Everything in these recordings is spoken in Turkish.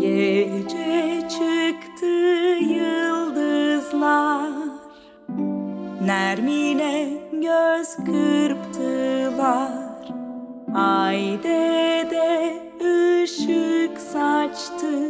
Gece çıktı yıldızlar. Nermine göz kırptılar. Ay dede ışık saçtı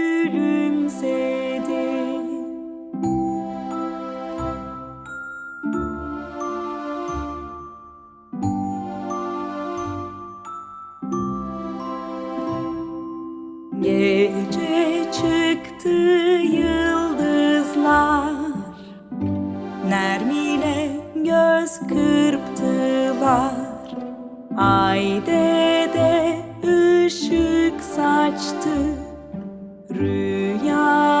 çıktı yıldızlar. Nermine göz kırptılar. Ay dede ışık saçtı. Rüyanı